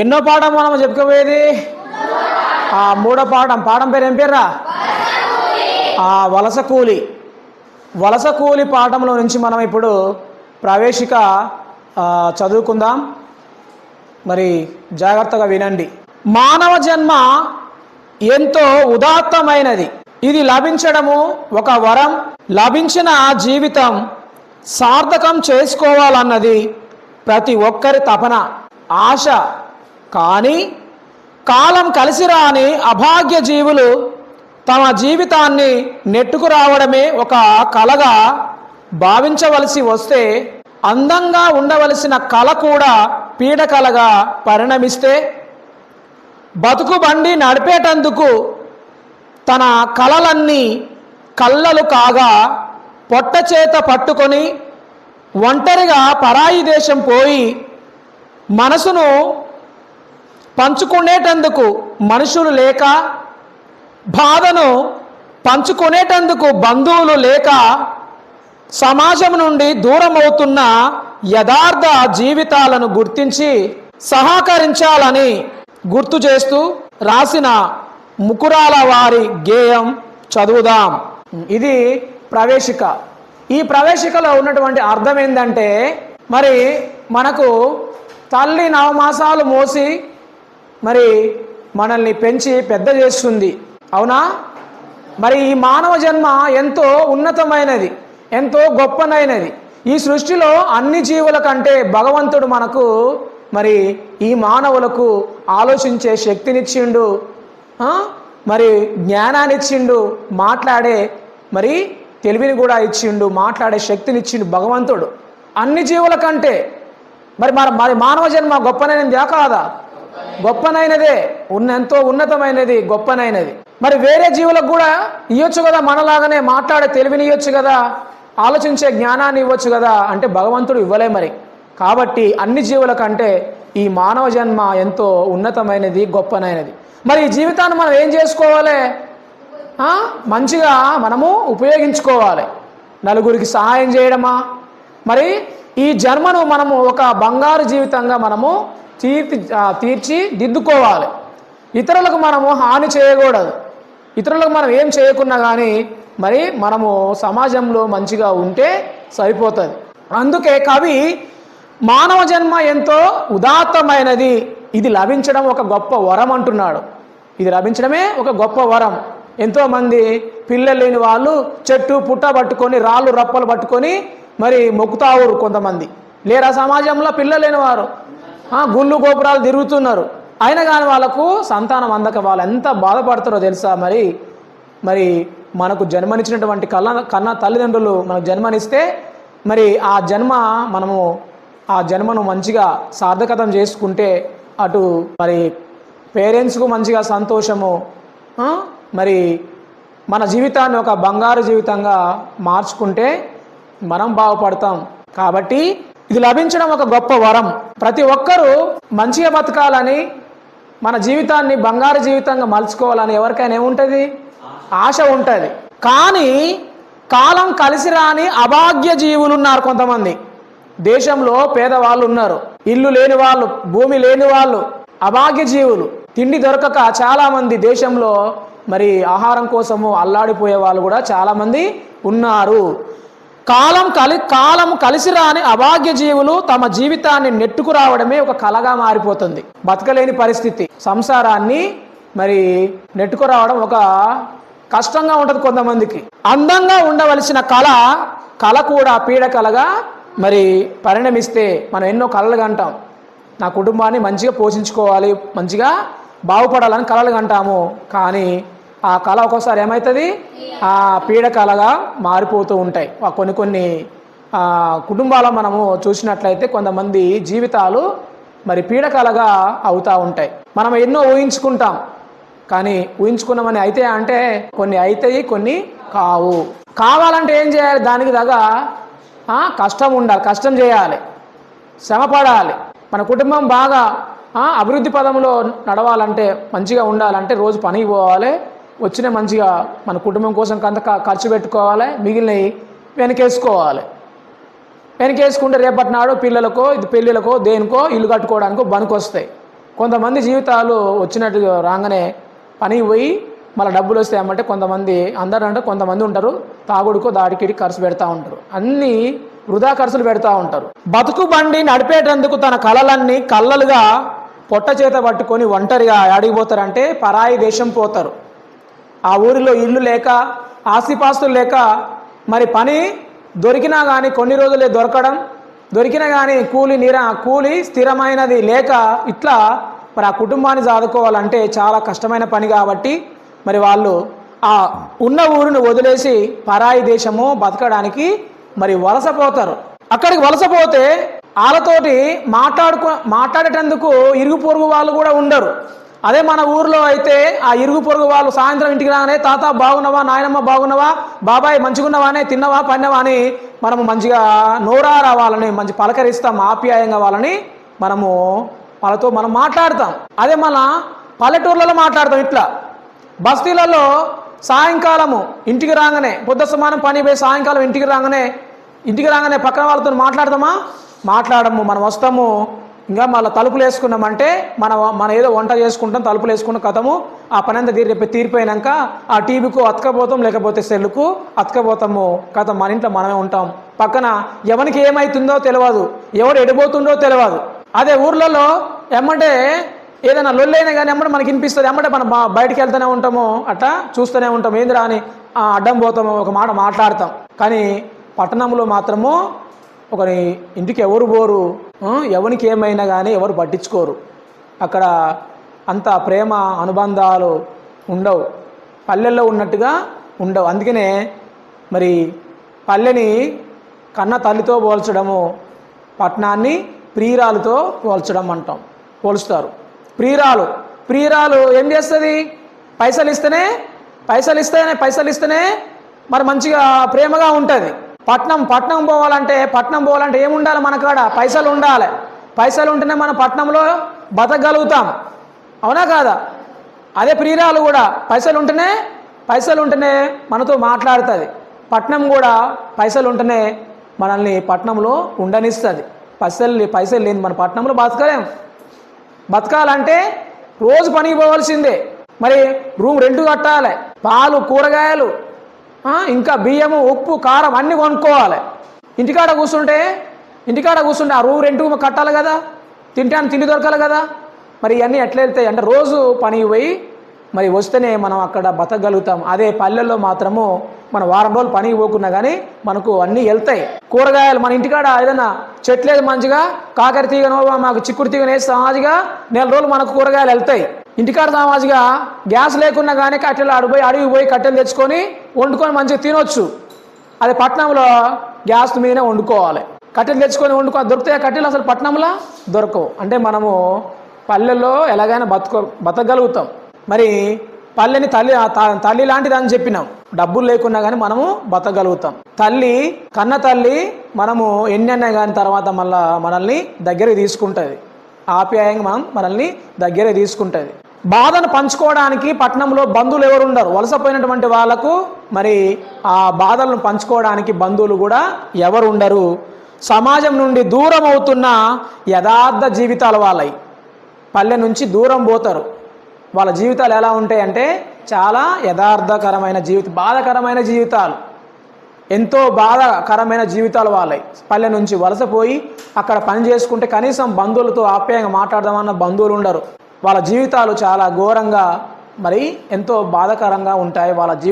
ఎన్నో పాఠం మనం చెప్పుకోబోయేది? ఆ మూడో పాఠం. పాఠం పేరు ఏం పేరా ఆ వలస కూలి. వలస కూలి పాఠంలో నుంచి మనం ఇప్పుడు ప్రవేశిక చదువుకుందాం. మరి జాగ్రత్తగా వినండి. మానవ జన్మ ఎంతో ఉదాత్తమైనది. ఇది లభించడము ఒక వరం. లభించిన జీవితం సార్థకం చేసుకోవాలన్నది ప్రతి ఒక్కరి తపన. ఆశ కానీ కాలం కలిసి రాని అభాగ్య జీవులు తమ జీవితాన్ని నెట్టుకు రావడమే ఒక కలగా భావించవలసి వస్తే అందంగా ఉండవలసిన కళ కూడా పీడకలగా పరిణమిస్తే బతుకు బండి నడిపేటందుకు తన కలలన్నీ కళ్ళలు కాగా పొట్ట చేత పట్టుకొని ఒంటరిగా పరాయి దేశం పోయి మనసును పంచుకునేటందుకు మనుషులు లేక బాధను పంచుకునేటందుకు బంధువులు లేక సమాజం నుండి దూరమవుతున్న యథార్థ జీవితాలను గుర్తించి సహకరించాలని గుర్తు చేస్తూ రాసిన ముకురాల వారి గేయం చదువుదాం. ఇది ప్రవేశిక. ఈ ప్రవేశికలో ఉన్నటువంటి అర్థం ఏంటంటే మరి మనకు తల్లి నవమాసాలు మోసి మరి మనల్ని పెంచి పెద్ద చేస్తుంది. అవునా? మరి ఈ మానవ జన్మ ఎంతో ఉన్నతమైనది ఎంతో గొప్పనైనది. ఈ సృష్టిలో అన్ని జీవుల కంటే భగవంతుడు మనకు మరి ఈ మానవులకు ఆలోచించే శక్తినిచ్చిండు మరి జ్ఞానాన్నిచ్చిండు మాట్లాడే మరి తెలివిని కూడా ఇచ్చిండు మాట్లాడే శక్తినిచ్చిండు భగవంతుడు. అన్ని జీవుల కంటే. మరి మరి మరి మానవ జన్మ గొప్పనైనది కాదా? గొప్పనైనదే ఉన్న ఎంతో ఉన్నతమైనది గొప్పనైనది. మరి వేరే జీవులకు కూడా ఇవ్వచ్చు కదా మనలాగానే మాట్లాడే తెలివిని ఇవ్వచ్చు కదా ఆలోచించే జ్ఞానాన్ని ఇవ్వచ్చు కదా అంటే భగవంతుడు ఇవ్వలే మరి. కాబట్టి అన్ని జీవుల కంటే ఈ మానవ జన్మ ఎంతో ఉన్నతమైనది గొప్పనైనది. మరి ఈ జీవితాన్ని మనం ఏం చేసుకోవాలి? మంచిగా మనము ఉపయోగించుకోవాలి. నలుగురికి సహాయం చేయడమా? మరి ఈ జన్మను మనము ఒక బంగారు జీవితంగా మనము తీర్చి తీర్చి దిద్దుకోవాలి. ఇతరులకు మనము హాని చేయకూడదు. ఇతరులకు మనం ఏం చేయకున్నా కానీ మరి మనము సమాజంలో మంచిగా ఉంటే సరిపోతుంది. అందుకే కవి మానవ జన్మ ఎంతో ఉదాత్తమైనది. ఇది లభించడం ఒక గొప్ప వరం అంటున్నాడు. ఇది లభించడమే ఒక గొప్ప వరం. ఎంతోమంది పిల్లలు లేని వాళ్ళు చెట్టు పుట్ట పట్టుకొని రాళ్ళు రప్పలు పట్టుకొని మరి మొక్కుతావురు కొంతమంది. లేరా సమాజంలో పిల్లలు లేని వారు? గుళ్ళు గోపురాలు తిరుగుతున్నారు. అయినా కానీ వాళ్ళకు సంతానం అందక వాళ్ళు ఎంత బాధపడతారో తెలుసా మరి? మరి మనకు జన్మనిచ్చినటువంటి కళ్ళ కన్న తల్లిదండ్రులు మనకు జన్మనిస్తే మరి ఆ జన్మ మనము ఆ జన్మను మంచిగా సార్థకతం చేసుకుంటే అటు మరి పేరెంట్స్కు మంచిగా సంతోషము మరి మన జీవితాన్ని ఒక బంగారు జీవితంగా మార్చుకుంటే మనం బాగుపడతాం. కాబట్టి ఇది లభించడం ఒక గొప్ప వరం. ప్రతి ఒక్కరూ మంచిగా బతకాలని మన జీవితాన్ని బంగారు జీవితంగా మలుచుకోవాలని ఎవరికైనా ఏముంటుంది? ఆశ ఉంటుంది. కానీ కాలం కలిసి రాని అభాగ్య జీవులు ఉన్నారు కొంతమంది. దేశంలో పేదవాళ్ళు ఉన్నారు. ఇల్లు లేని వాళ్ళు భూమి లేని వాళ్ళు అభాగ్య జీవులు. తిండి దొరకక చాలా మంది దేశంలో మరి ఆహారం కోసము అల్లాడిపోయే వాళ్ళు కూడా చాలా మంది ఉన్నారు. కాలం కలి కాలం కలిసి రాని అభాగ్య జీవులు తమ జీవితాన్ని నెట్టుకు రావడమే ఒక కలగా మారిపోతుంది. బతకలేని పరిస్థితి. సంసారాన్ని మరి నెట్టుకు రావడం ఒక కష్టంగా ఉంటుంది కొంతమందికి. అందంగా ఉండవలసిన కళ కళ కూడా పీడ కలగా మరి పరిణమిస్తే మనం ఎన్నో కళలు కంటాం. నా కుటుంబాన్ని మంచిగా పోషించుకోవాలి మంచిగా బాగుపడాలని కళలు కంటాము. కానీ ఆ కళ ఒక్కోసారి ఏమవుతుంది ఆ పీడ కళగా మారిపోతూ ఉంటాయి. కొన్ని కొన్ని కుటుంబాల మనము చూసినట్లయితే కొంతమంది జీవితాలు మరి పీడకలగా అవుతూ ఉంటాయి. మనం ఎన్నో ఊహించుకుంటాం. కానీ ఊహించుకున్నామని అయితే అంటే కొన్ని అవుతాయి కొన్ని కావు. కావాలంటే ఏం చేయాలి? దానికి తగ్గ కష్టం ఉండాలి. కష్టం చేయాలి. శ్రమపడాలి. మన కుటుంబం బాగా అభివృద్ధి పదంలో నడవాలంటే మంచిగా ఉండాలంటే రోజు పనికి పోవాలి. వచ్చిన మంచిగా మన కుటుంబం కోసం కొంత ఖర్చు పెట్టుకోవాలి మిగిలినవి వెనకేసుకోవాలి. వెనకేసుకుంటే రేపటి నాడు పిల్లలకో ఇది పెళ్ళిళ్ళకో దేనికో ఇల్లు కట్టుకోవడానికో బనుకొస్తాయి. కొంతమంది జీవితాలు వచ్చినట్టు రాగానే పనికి పోయి మళ్ళీ డబ్బులు వస్తాయి కొంతమంది అందరూ అంటే కొంతమంది ఉంటారు తాగుడుకో దాడికిడి ఖర్చు పెడతా ఉంటారు. అన్నీ వృధా ఖర్చులు పెడతా ఉంటారు. బతుకు బండి నడిపేటందుకు తన కళలన్నీ కళ్ళలుగా పొట్ట చేత పట్టుకొని ఒంటరిగా అడిగిపోతారంటే పరాయి దేశం పోతారు. ఆ ఊరిలో ఇల్లు లేక ఆస్తిపాస్తులు లేక మరి పని దొరికినా కానీ కొన్ని రోజులే దొరకడం దొరికినా కానీ కూలి నిర కూలి స్థిరమైనది లేక ఇట్లా మరి ఆ కుటుంబాన్ని సాదుకోవాలంటే చాలా కష్టమైన పని కాబట్టి మరి వాళ్ళు ఆ ఉన్న ఊరిని వదిలేసి పరాయి దేశము బతకడానికి మరి వలసపోతారు. అక్కడికి వలసపోతే వాళ్ళతోటి మాట్లాడుకో మాట్లాడేటందుకు ఇరుగు పొరుగు వాళ్ళు కూడా ఉండరు. అదే మన ఊర్లో అయితే ఆ ఇరుగు పొరుగు వాళ్ళు సాయంత్రం ఇంటికి రాగానే తాత బాగున్నావా? నాయనమ్మ బాగున్నావా? బాబాయ్ మంచిగున్నావానే తిన్నవా పన్నావా అని మనము మంచిగా నోరారా వాళ్ళని మంచి పలకరిస్తాం ఆప్యాయంగా వాళ్ళని మనము వాళ్ళతో మనం మాట్లాడతాం. అదే మన పల్లెటూర్లలో మాట్లాడతాం ఇట్లా. బస్తీలలో సాయంకాలము ఇంటికి రాగానే బుద్ధ సమానం పని పోయి సాయంకాలం ఇంటికి రాగానే ఇంటికి రాగానే పక్కన వాళ్ళతో మాట్లాడదామా మాట్లాడము మనం వస్తాము. ఇంకా మళ్ళీ తలుపులు వేసుకున్నామంటే మన మన ఏదో వంట చేసుకుంటాం తలుపులు వేసుకున్న కథము ఆ పని అంతా తీరి తీరిపోయినాక ఆ టీవీకు అతకపోతాం లేకపోతే సెల్లుకు అతకపోతాము. కథ మన ఇంట్లో మనమే ఉంటాం. పక్కన ఎవరికి ఏమవుతుందో తెలియదు ఎవడు ఎడిపోతుండో తెలియదు అదే ఊర్లలో ఎమ్మంటే ఏదైనా లొల్లైనా కానీ ఎమ్మటే మనకి వినిపిస్తుంది. ఎమ్మటే మనం బా- బయటికి వెళ్తూనే ఉంటాము. అట్లా చూస్తూనే ఉంటాం ఏందిరా అని అడ్డం పోతాము ఒక మాట మాట్లాడతాం. కానీ పట్టణంలో మాత్రము ఒకరి ఇంటికి ఎవరు పోరు ఎవరికి ఏమైనా కానీ ఎవరు పట్టించుకోరు. అక్కడ అంత ప్రేమ అనుబంధాలు ఉండవు. పల్లెల్లో ఉన్నట్టుగా ఉండవు. అందుకనే మరి పల్లెని కన్న తల్లితో పోల్చడము పట్టణాన్ని ప్రియురాలతో పోల్చడం అంటాం పోల్చుతారు ప్రియురాలు ప్రియురాలు ఏం చేస్తుంది? పైసలు ఇస్తేనే పైసలు ఇస్తేనే పైసలు ఇస్తేనే మరి మంచిగా ప్రేమగా ఉంటుంది. పట్నం పట్నం పోవాలంటే పట్నం పోవాలంటే ఏముండాలి మన కాడ పైసలు ఉండాలి. పైసలు ఉంటేనే మన పట్నంలో బతకగలుగుతాం. అవునా కాదా? అదే ప్రియురాలు కూడా పైసలు ఉంటేనే పైసలు ఉంటేనే మనతో మాట్లాడుతుంది. పట్నం కూడా పైసలు ఉంటేనే మనల్ని పట్నంలో ఉండనిస్తుంది. పైసలు పైసలు లేని మన పట్నంలో బతకలేం. బతకాలంటే రోజు పనికి పోవాల్సిందే. మరి రూమ్ రెంట్ కట్టాలి. పాలు కూరగాయలు ఇంకా బియ్యము ఉప్పు కారం అన్నీ కొనుక్కోవాలి. ఇంటికాడ కూర్చుంటే ఇంటికాడ కూర్చుంటే ఆ రూమ్ రెంట్ కట్టాలి కదా తింటాను తిండి దొరకాలి కదా. మరి ఇవన్నీ ఎట్లా వెళ్తాయి? అంటే రోజు పనికి పోయి మరి వస్తేనే మనం అక్కడ బతకగలుగుతాం. అదే పల్లెల్లో మాత్రము మన వారం రోజులు పనికి పోకున్నా కానీ మనకు అన్నీ వెళ్తాయి. కూరగాయలు మన ఇంటికాడ ఏదైనా చెట్లేదు మంచిగా కాకర తీగనో మాకు చిక్కుడు తీగన వేసి సమాజిగా నెల రోజులు మనకు కూరగాయలు వెళ్తాయి. ఇంటికాడ సమాజిగా గ్యాస్ లేకున్నా కానీ కట్టెలు ఆడిపోయి అడవి పోయి కట్టెలు తెచ్చుకొని వండుకొని మంచిగా తినొచ్చు. అది పట్నంలో గ్యాస్ మీదనే వండుకోవాలి. కట్టెలు తెచ్చుకొని వండుకో దొరుకుతాయి కట్టెలు అసలు పట్నంలో దొరకవు. అంటే మనము పల్లెల్లో ఎలాగైనా బతుకో బతకగలుగుతాం. మరి పల్లెని తల్లి త- తల్లి లాంటిది అని చెప్పినాం. డబ్బులు లేకున్నా కానీ మనము బతకగలుగుతాం. తల్లి కన్న తల్లి మనము ఎన్నైనా కానీ తర్వాత మళ్ళా మనల్ని దగ్గరికి తీసుకుంటుంది. ఆప్యాయంగా మనం మనల్ని దగ్గరే తీసుకుంటుంది. బాధను పంచుకోవడానికి పట్టణంలో బంధువులు ఎవరు ఉండరు. వలసపోయినటువంటి వాళ్ళకు మరి ఆ బాధలను పంచుకోవడానికి బంధువులు కూడా ఎవరు ఉండరు. సమాజం నుండి దూరం అవుతున్న యథార్థ జీవితాలు వాళ్ళవి పల్లె నుంచి దూరం పోతారు. వాళ్ళ జీవితాలు ఎలా ఉంటాయంటే చాలా యథార్థకరమైన జీవిత బాధకరమైన జీవితాలు. ఎంతో బాధాకరమైన జీవితాలు వాళ్ళవి పల్లె నుంచి వలసపోయి అక్కడ పని చేసుకుంటే కనీసం బంధువులతో ఆప్యాయంగా మాట్లాడదామన్న బంధువులు ఉండరు. వాళ్ళ జీవితాలు చాలా ఘోరంగా మరి ఎంతో బాధాకరంగా ఉంటాయి. వాళ్ళ జీ